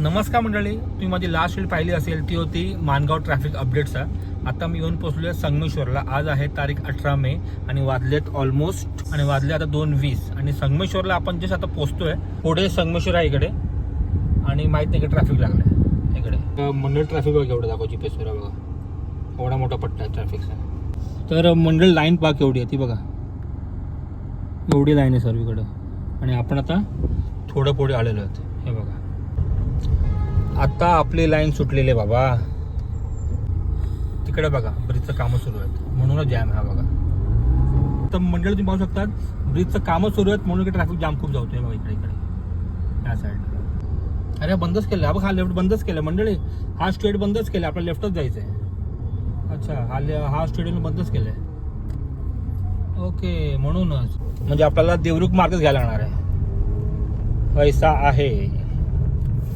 नमस्कार मंडळी तुम्ही माझी लास्ट रील पाहिली असेल ती होती मानगाव ट्रॅफिक अपडेट्सचा आता मी येऊन पोहोचलो आहे संगमेश्वरला. आज आहे तारीख अठरा मे आणि वाजलेत ऑलमोस्ट आणि वाजले आता दोन वीस. आणि संगमेश्वरला आपण जस्ट आता पोहोचतोय पुढे संगमेश्वर आहे इकडे. आणि माहीत नाही की ट्रॅफिक लागलं इकडे. तर मंडळ ट्रॅफिक बघा एवढं दाखव जी पेसवर बघा. एवढा मोठा पट्टा आहे ट्रॅफिकचा तर मंडळ लाईन पाक एवढी आहे ती बघा. एवढी लाईन आहे सर्वीकडं आणि आपण आता थोडं पुढे आलेलो आहोत. आता आपली लाईन सुटलेली आहे बाबा. तिकडे बघा ब्रिजचं कामं सुरू आहेत. म्हणूनच जॅम हा बघा. तर मंडळ तुम्ही पाहू शकतात ब्रिजचं कामं सुरू आहेत म्हणून ट्रॅफिक जाम खूप जातोय बघा इकडे इकडे. या साईडला अरे बंदच केलं बघा हा लेफ्ट बंदच केलं मंडळी हा स्ट्रेट बंदच केलं आपल्याला लेफ्टच जायचं आहे अच्छा हा ले- हा स्टेडियम बंदच केलंय. ओके म्हणूनच. म्हणजे आपल्याला देवरुख मार्गच घ्यायला लागणार आहे. पैसा आहे.